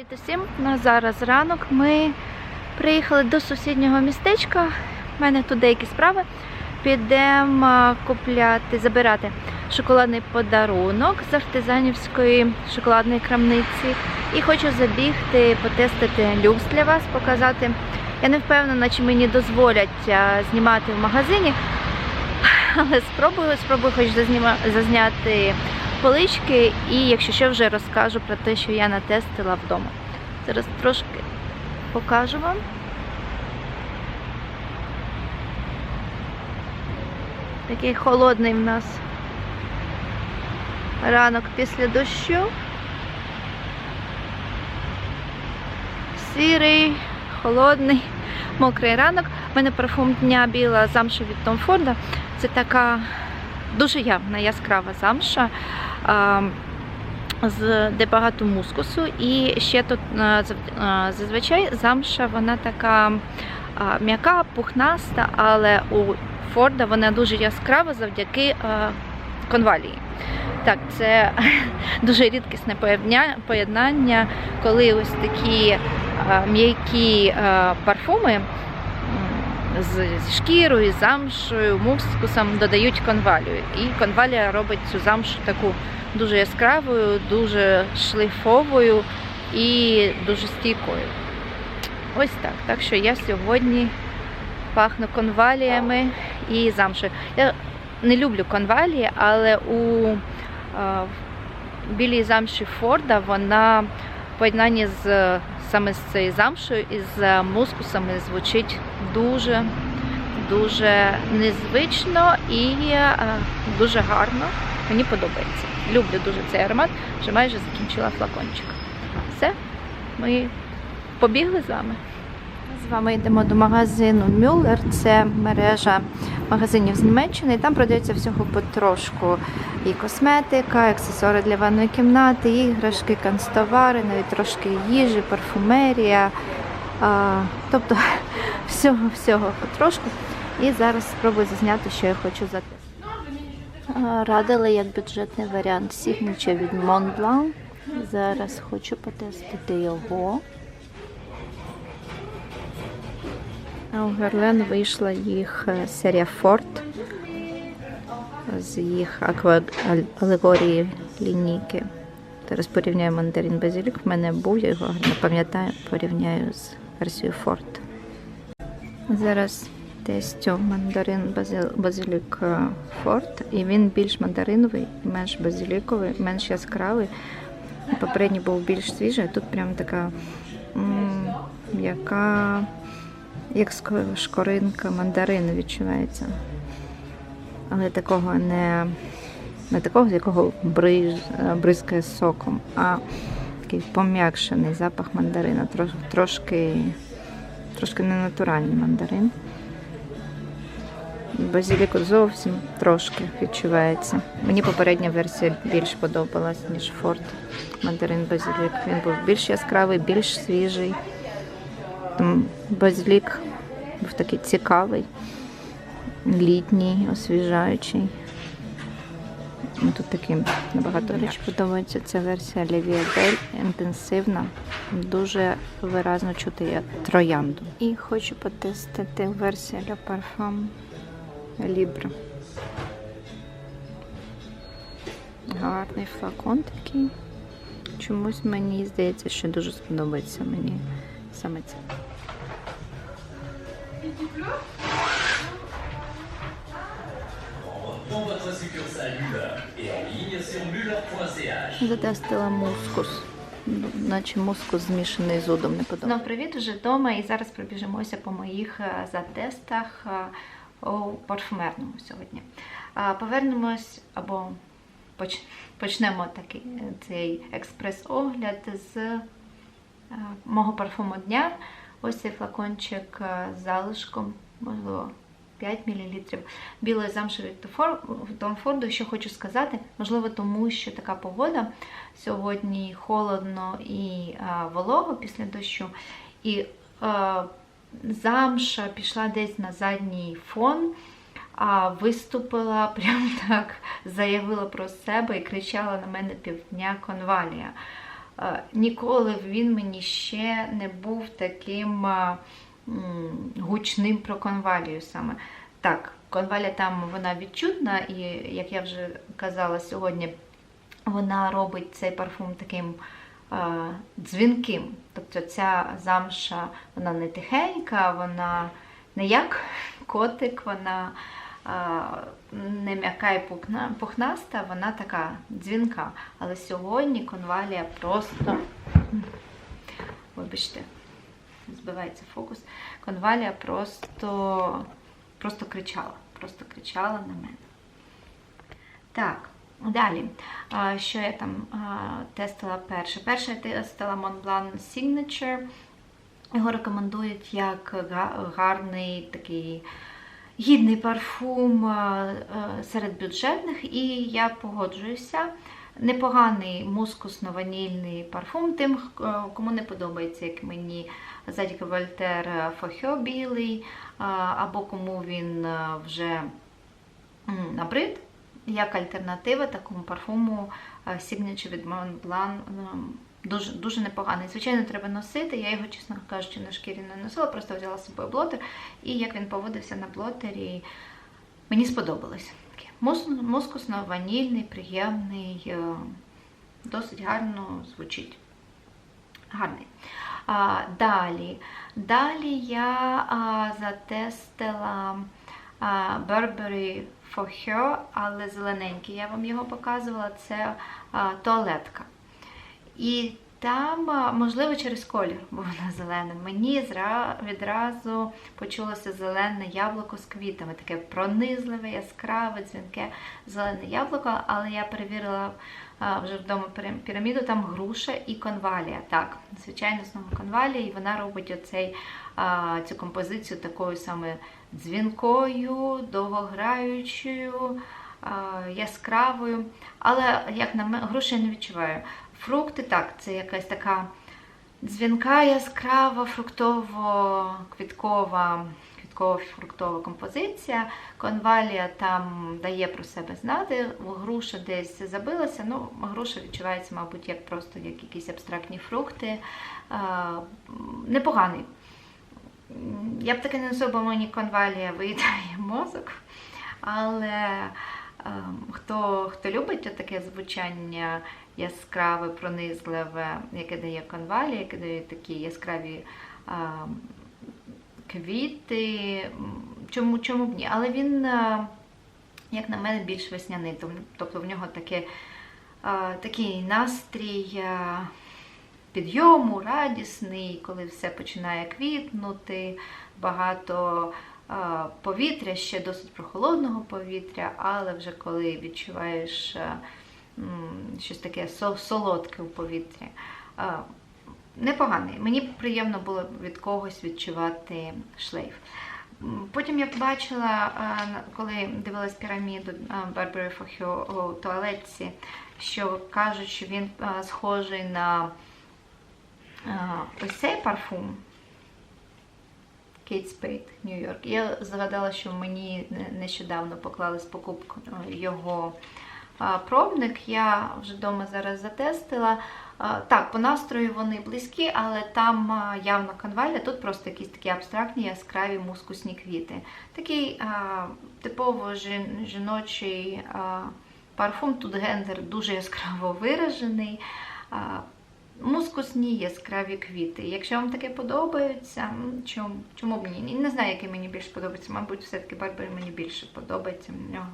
Привіт усім! У нас зараз ранок. Ми приїхали до сусіднього містечка. У мене тут деякі справи. Підемо купляти, забирати шоколадний подарунок з артизанівської шоколадної крамниці. І хочу забігти, потестити люкс для вас, показати. Я не впевнена, чи мені дозволять знімати в магазині, але спробую, спробую хоч зазняти полички, і якщо що, вже розкажу про те, що я натестила вдома. Зараз трошки покажу вам. Такий холодний в нас ранок після дощу. Сірий, холодний, мокрий ранок. У мене парфум дня біла замша від Том Форда. Це така дуже явна, яскрава замша, де багато мускусу. І ще тут зазвичай замша вона така м'яка, пухнаста, але у Форда вона дуже яскрава завдяки конвалії. Так, це дуже рідкісне поєднання- коли ось такі м'які парфуми з шкірою, замшою, мускусом додають конвалію. І конвалія робить цю замшу таку дуже яскравою, дуже шлейфовою і дуже стійкою. Ось так. Так що я сьогодні пахну конваліями і замшою. Я не люблю конвалії, але у а, білій замші Форда вона поєднанні з саме з цією замшою і з мускусами звучить дуже дуже незвично і дуже гарно. Мені подобається. Люблю дуже цей аромат. Вже майже закінчила флакончик. Все, ми побігли з вами. З вами йдемо до магазину Мюллер. Це мережа магазинів з Німеччини. І там продається всього потрошку. І косметика, аксесуари для ванної кімнати, іграшки, канцтовари, навіть трошки їжі, парфумерія. А, тобто всього-всього потрошку. І зараз спробую зазняти, що я хочу затестити. А, Радили як бюджетний варіант Signature від Montblanc. Зараз хочу потестити його. У Герлен вийшла їх е, серія Ford з їх аква- алегорії лінійки. Зараз порівняю мандарин базилік. В мене був, я його гарно пам'ятаю, порівняю з версією Ford. Зараз тестю мандарин базил- базилік е, Ford, і він більш мандариновий, менш базиліковий, менш яскравий. Попередній був більш свіжий, а тут прям така м'яка, як шкоринка мандарину відчувається. Але такого не, не такого, з якого бриз, бризкає соком, а такий пом'якшений запах мандарина, трошки, трошки ненатуральний мандарин. Базиліку зовсім трошки відчувається. Мені попередня версія більш подобалась, ніж Форд. Мандарин базилік. Він був більш яскравий, більш свіжий. Там базилік був такий цікавий, літній, освіжаючий. Ну, Тут такий набагато річ подобається ця версія Bell, інтенсивна, дуже виразно чути як троянду. І хочу потестити версію Le Parfum Libre. Гарний флакон такий. Чомусь мені здається, що дуже сподобається мені саме це. Затестила мускус. Наче мускус змішаний з удом не подобається. Ну, привіт, вже вдома і зараз пробіжимося по моїх е, затестах е, у парфумерному сьогодні. Повернемось або почнемо такий е, цей експрес-огляд з мого парфуму дня. Ось цей флакончик е, з залишком, можливо, 5 мл білої замші від Том Форду. Що хочу сказати, можливо, тому що така погода сьогодні холодно і а, волого після дощу. І а, замша пішла десь на задній фон, а виступила прям так, заявила про себе і кричала на мене півдня конвалія. Ніколи він мені ще не був таким гучним про конвалію саме. Так, конвалія там вона відчутна, і як я вже казала сьогодні, вона робить цей парфум таким дзвінким. Тобто ця замша вона не тихенька, вона не як котик, вона не м'яка і пухнаста, вона така дзвінка. Але сьогодні конвалія просто. Вибачте, збивається фокус. Конвалія просто, просто кричала. Просто кричала на мене. Так, далі. Що я там тестила перше? Перше я тестила Montblanc Signature. Його рекомендують як гарний такий гідний парфум а, а, серед бюджетних, і я погоджуюся. Непоганий мускусно-ванільний парфум, тим, кому не подобається, як мені Задіка Вольтер Фохьо білий, або кому він вже набрид. Як альтернатива такому парфуму Signature від Montblanc дуже, дуже непоганий. Звичайно, треба носити. Я його, чесно кажучи, на шкірі не носила, просто взяла з собою блотер. І як він поводився на блотері, мені сподобалось. Мускусно-ванільний, приємний, е, досить гарно звучить. Гарний. А, далі. Далі я а, затестила а, Burberry for Her, але зелененький. Я вам його показувала. Це а, туалетка. І там, можливо, через колір, бо вона зелена. Мені відразу почулося зелене яблуко з квітами, таке пронизливе, яскраве, дзвінке зелене яблуко, але я перевірила вже вдома піраміду, там груша і конвалія. Так, звичайно, знову конвалія, і вона робить оцей, цю композицію такою саме дзвінкою, довгограючою, яскравою. Але як на мене, груші я не відчуваю. Фрукти так, це якась така дзвінка, яскрава, фруктово-квіткова, квітково-фруктова композиція. Конвалія там дає про себе знати. Груша десь забилася. Ну, груша відчувається, мабуть, як просто як якісь абстрактні фрукти. А, Непоганий. Я б таки не носила, бо мені конвалія виїдає мозок. Але ем, хто, хто любить таке звучання яскраве, пронизливе, яке дає конвалія, яке дає такі яскраві ем, квіти, чому, чому б ні? Але він, е, як на мене, більш весняний. Тобто в нього таке, е, такий настрій. е, підйому, радісний, коли все починає квітнути, багато повітря, ще досить прохолодного повітря, але вже коли відчуваєш а, щось таке солодке у повітрі. Непоганий. Мені приємно було від когось відчувати шлейф. Потім я побачила, коли дивилась піраміду for Her у туалетці, що кажуть, що він схожий на ось цей парфум Kate Spade New York. Я згадала, що мені нещодавно поклали з покупку його пробник. Я вже вдома зараз затестила. Так, по настрою вони близькі, але там явно конвалія, тут просто якісь такі абстрактні, яскраві мускусні квіти. Такий а, типово жін- жіночий а, парфум. Тут гендер дуже яскраво виражений. А, мускусні яскраві квіти. Якщо вам таке подобається, чому, чому б ні? Не знаю, який мені більше подобається. Мабуть, все-таки Барбарі мені більше подобається. В нього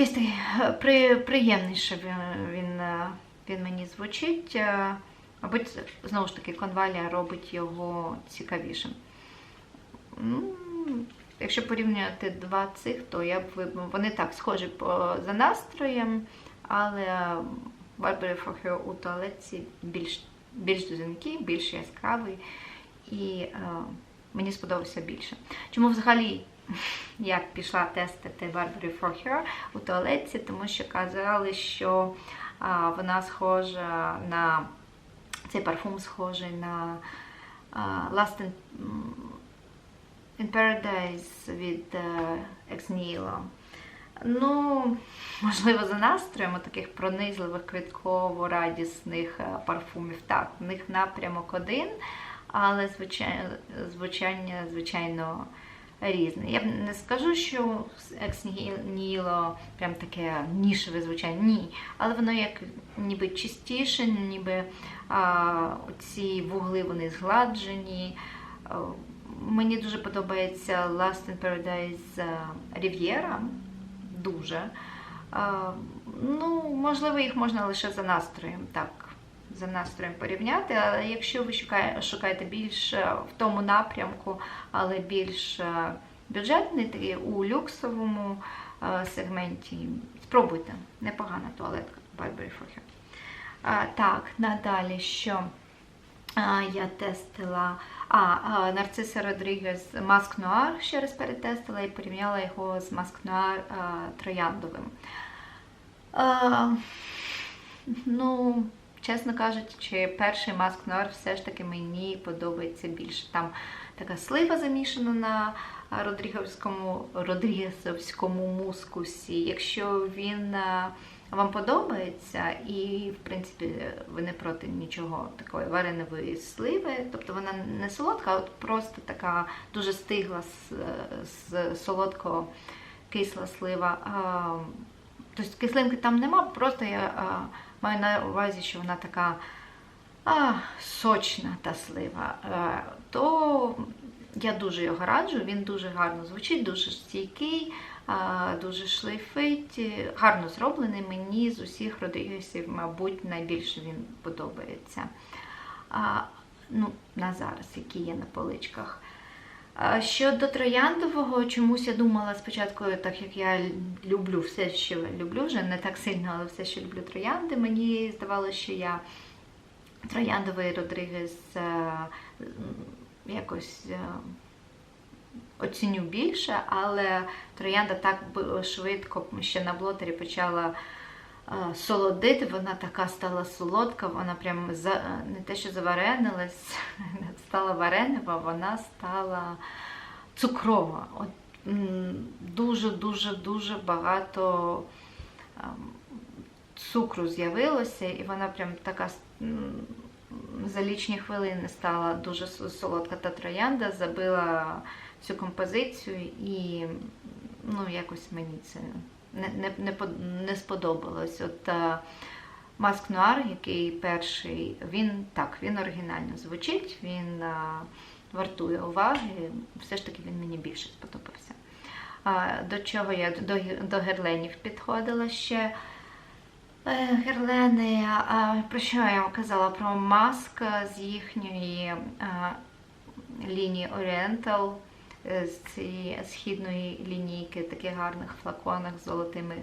якийсь е, при, приємніше він, він, е, він мені звучить. Е, Мабуть, знову ж таки, конвалія робить його цікавішим. Ну, Якщо порівнювати два цих, то я б вони так схожі по, за настроєм, але for Her у туалетці більш, більш дзвінкий, більш яскравий і е, мені сподобався більше. Чому взагалі я пішла тестити Burberry for у туалетці, тому що казали, що а, вона схожа на цей парфум схожий на а, Last in, in Paradise від е, Ex. Ну, можливо, за настроєм таких пронизливих, квітково-радісних е, парфумів. Так, в них напрямок один, але звичайно, звучання, звичайно, різне. Я не скажу, що екс Ніло прям таке нішеве звучання. Ні. Але воно як ніби чистіше, ніби а, ці вугли вони згладжені. Мені дуже подобається Last in Paradise Riviera. Дуже. А, ну, можливо, їх можна лише за настроєм, так, за настроєм порівняти. Але якщо ви шукає- шукаєте більш е, в тому напрямку, але більш е, бюджетний, у люксовому е, сегменті, спробуйте. Непогана туалетка Burberry for Hair. А, так, надалі що? А, я тестила а, Нарциса Родрігес Маск Нуар ще раз перетестила і порівняла його з Маск Нуар Трояндовим. А, ну, чесно кажучи, перший Маск Нуар все ж таки мені подобається більше. Там така слива замішана на Родрігесовському, Родрігесовському мускусі. Якщо він вам подобається, і, в принципі, ви не проти нічого такої варенової сливи. Тобто вона не солодка, а от просто така дуже стигла з, з солодкого кисла слива. Тобто кислинки там нема, просто я а, маю на увазі, що вона така а, сочна та слива. А, то я дуже його раджу, він дуже гарно звучить, дуже стійкий, а, дуже шлейфить, гарно зроблений. Мені з усіх Родрігесів, мабуть, найбільше він подобається. А, ну, на зараз, які є на поличках. Щодо трояндового, чомусь я думала спочатку, так як я люблю все, що люблю, вже не так сильно, але все, що люблю троянди, мені здавалося, що я трояндовий Родригес е, якось е, оціню більше, але троянда так швидко ще на блотері почала солодити, вона така стала солодка, вона прям за, не те, що заваренилась, стала варенева, вона стала цукрова. От дуже-дуже дуже багато ем, цукру з'явилося, і вона прям така за лічні хвилини стала дуже солодка та троянда, забила цю композицію і ну, якось мені це не, не, не, сподобалось. От е, Маск Нуар, який перший, він так, він оригінально звучить, він е, вартує уваги. Все ж таки він мені більше сподобався. А, До чого я до, до герленів підходила ще. Е, Герлени, а, про що я вам казала? Про маск з їхньої а, лінії Oriental, е, з цієї східної лінійки, таких гарних флаконах з золотими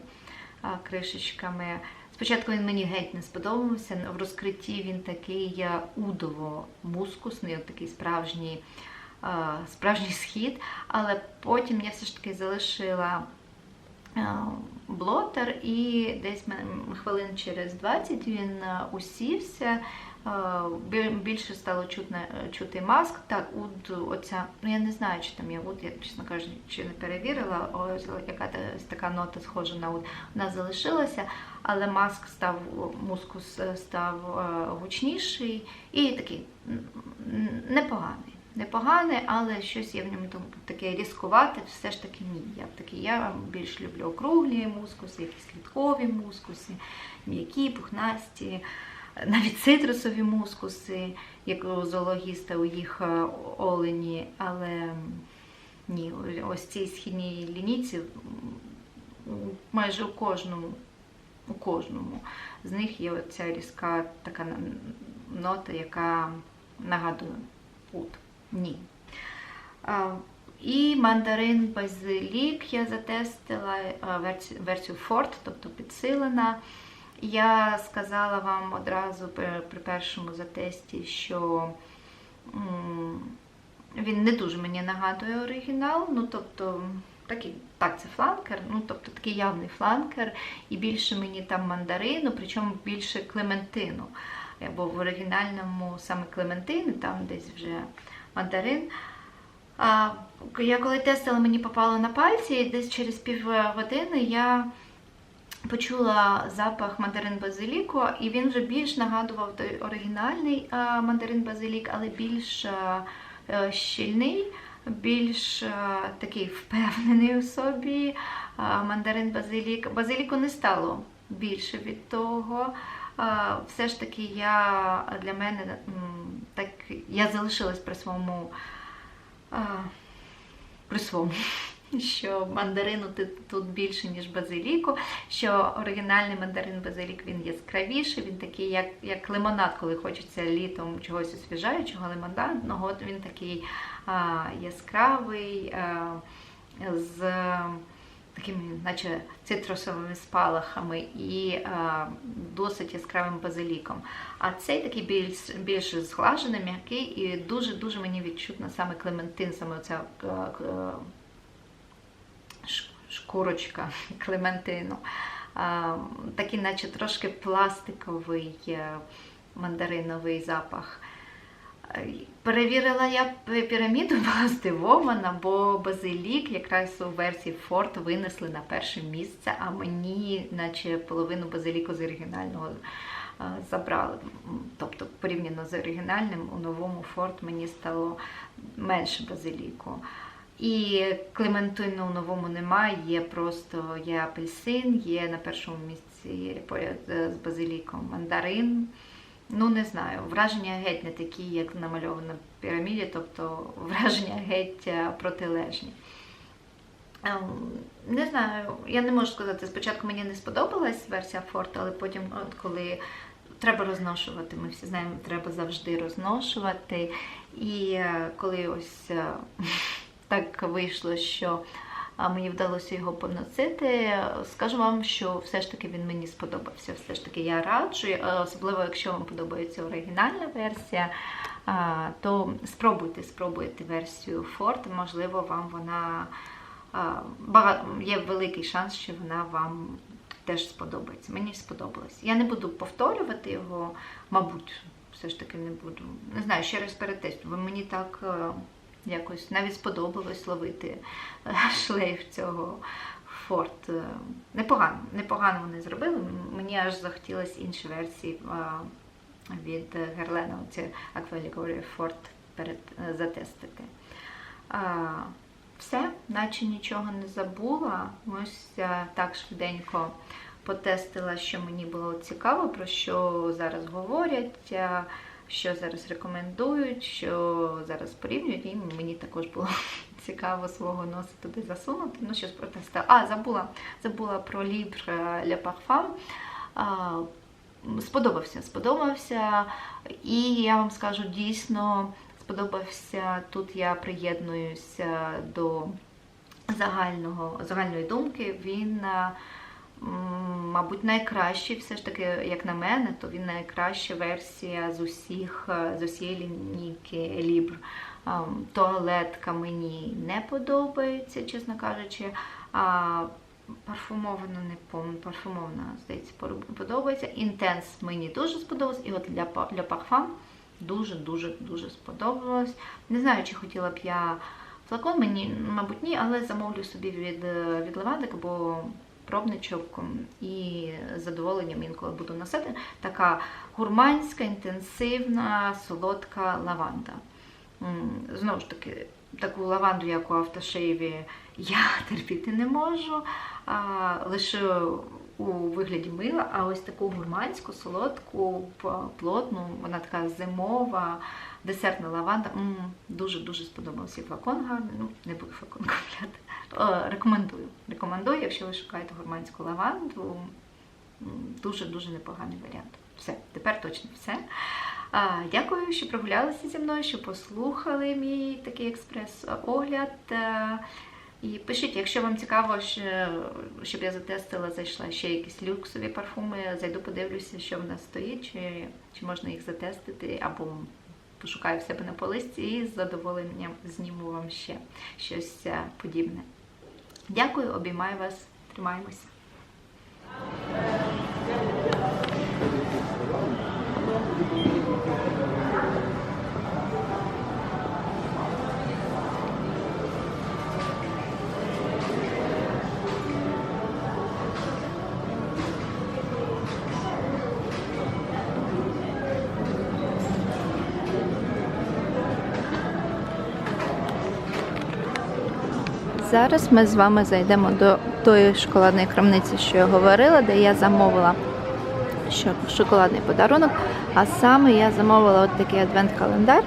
кришечками. Спочатку він мені геть не сподобався. В розкритті він такий е, удово-мускусний, такий справжній, е, справжній схід, але потім я все ж таки залишила е, блотер, і десь хвилин через 20 він е, усівся. Е, бі- Більше стало чутно, чути маск. Так, уд, оця, ну я не знаю, чи там є уд, я, чесно кажучи, не перевірила, яка така нота схожа на уд. Вона залишилася, але маск став, мускус е, став е, гучніший і такий непоганий. Непоганий, але щось є в ньому таке різкувате, все ж таки ні. Я б таки, я більш люблю округлі мускуси, якісь квіткові мускуси, м'які, пухнасті, навіть цитрусові мускуси, як у зоологіста у їх е, олені, але ні, ось цій східній лінійці м, майже у кожному, у кожному з них є оця різка така нота, яка нагадує пут. Ні. І мандарин базилік я затестила версію Ford, тобто підсилена. Я сказала вам одразу при, першому затесті, що він не дуже мені нагадує оригінал. Ну, тобто, такий, так, це фланкер, ну, тобто такий явний фланкер, і більше мені там мандарину, причому більше клементину. Бо в оригінальному саме клементин, там десь вже мандарин. Я коли тестила, мені попало на пальці, і десь через півгодини я почула запах мандарин базиліку, і він вже більш нагадував той оригінальний мандарин базилік, але більш е, щільний, більш такий впевнений у собі. Мандарин базилік. Базиліку не стало більше від того. Все ж таки, я для мене так я залишилась при своєму. При своєму, що мандарину тут більше, ніж базиліку, що оригінальний мандарин базилік він яскравіший, він такий, як, як лимонад, коли хочеться літом чогось освіжаючого, лимонадного, от він такий а, яскравий, а, з такими, наче цитрусовими спалахами і а, досить яскравим базиліком. А цей такий більш, більш зглажений, м'який і дуже-дуже мені відчутно саме клементин, саме оця е, е, шкурочка клементину. Такий, наче трошки пластиковий е, мандариновий запах. Перевірила я піраміду, була здивована, бо базилік якраз у версії Форт винесли на перше місце, а мені, наче половину базиліку з оригінального е, забрали. Тобто, порівняно з оригінальним, у новому Форт мені стало менше базиліку. І клементину у новому немає, є просто є апельсин, є на першому місці поряд е, з базиліком мандарин. Ну, не знаю, враження геть не такі, як намальовано в піраміді, тобто враження геть е, протилежні. Ем, Не знаю, я не можу сказати, спочатку мені не сподобалась версія Форта, але потім, от коли треба розношувати, ми всі знаємо, треба завжди розношувати. І е, коли ось так вийшло, що мені вдалося його поносити. Скажу вам, що все ж таки він мені сподобався. Все ж таки я раджу, е, особливо якщо вам подобається оригінальна версія, то спробуйте, спробуйте версію Ford, можливо, вам вона є великий шанс, що вона вам теж сподобається. Мені сподобалось. Я не буду повторювати його, мабуть, все ж таки не буду. Не знаю, ще раз перетестую, бо мені так. Якось навіть сподобалось ловити е, шлейф цього форт. Е, Непогано, непогано вони зробили. Мені аж захотілося інші версії е, від Герлена, оці Aqualigori Форт перед затестити. Все, наче нічого не забула. Ось так швиденько потестила, що мені було цікаво, про що зараз говорять. Е, що зараз рекомендують, що зараз порівнюють, і мені також було цікаво свого носа туди засунути. Ну, щось протестила. А, забула, забула про Libre Le Parfum. Сподобався, сподобався. І я вам скажу, дійсно сподобався. Тут я приєднуюся до загального, загальної думки. Він М, Мабуть, найкращий, все ж таки, як на мене, то він найкраща версія з усіх е, з усієї лінійки Libr. Ем, Туалетка мені не подобається, чесно кажучи. А парфумована не пам'ятаю, парфумована, здається, подобається. Інтенс мені дуже сподобалось. І от для, для Parfum дуже-дуже дуже сподобалось. Не знаю, чи хотіла б я флакон, мені, мабуть, ні, але замовлю собі від, е, від Левандик, бо пробничок і задоволенням інколи буду носити. Така гурманська, інтенсивна, солодка лаванда. Знову ж таки, таку лаванду, як у автошейві, я терпіти не можу. Лише у вигляді мила, а ось таку гурманську, солодку, плотну, вона така зимова, десертна лаванда. Дуже-дуже сподобався. Флакон гарний. Ну, не буду флакон купляти. Е, Рекомендую. Рекомендую, якщо ви шукаєте гурманську лаванду. Дуже-дуже непоганий варіант. Все, тепер точно все. А, Дякую, що прогулялися зі мною, що послухали мій такий експрес-огляд. Е, І пишіть, якщо вам цікаво, щоб я затестила, зайшла ще якісь люксові парфуми, зайду подивлюся, що в нас стоїть, чи, чи можна їх затестити, або пошукаю в себе на полисті і з задоволенням зніму вам ще щось е, подібне. Дякую, обіймаю вас, тримаємося. Зараз ми з вами зайдемо до тої шоколадної крамниці, що я говорила, де я замовила шоколадний подарунок. А саме я замовила от такий адвент-календар.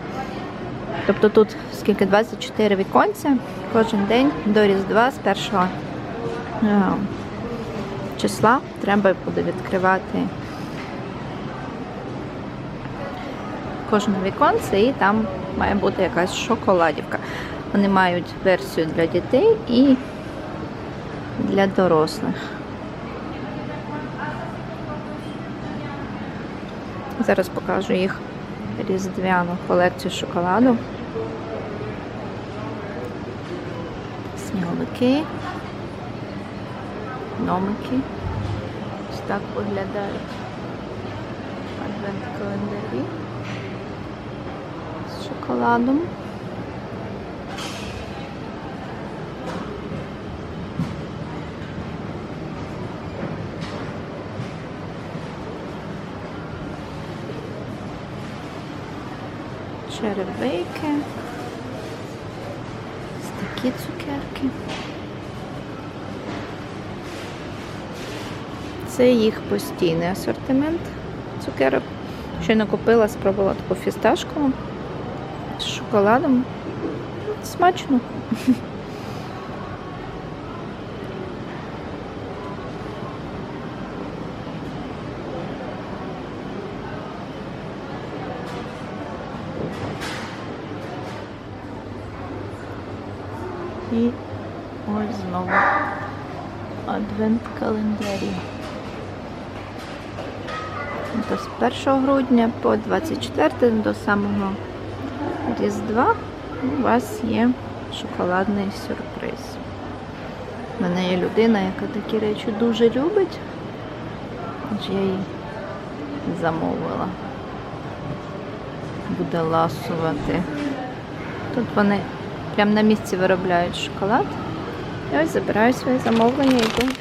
Тобто тут скільки 24 віконця кожен день до Різдва з першого е, числа треба буде відкривати кожне віконце і там має бути якась шоколадівка. Вони мають версію для дітей і для дорослих. Зараз покажу їх різдвяну колекцію шоколаду. Сніговики, гномики. Ось так виглядають адвент-календарі з шоколадом. Черевики. Ось такі цукерки. Це їх постійний асортимент цукерок. Щойно купила, спробувала таку фісташку з шоколадом. Смачно. І ось знову адвент календарі. З 1 грудня по 24 до самого Різдва у вас є шоколадний сюрприз. У мене є людина, яка такі речі дуже любить. Тож я її замовила. Буде ласувати. Тут вони прямо на місці виробляють шоколад. І ось забираю своє замовлення і йду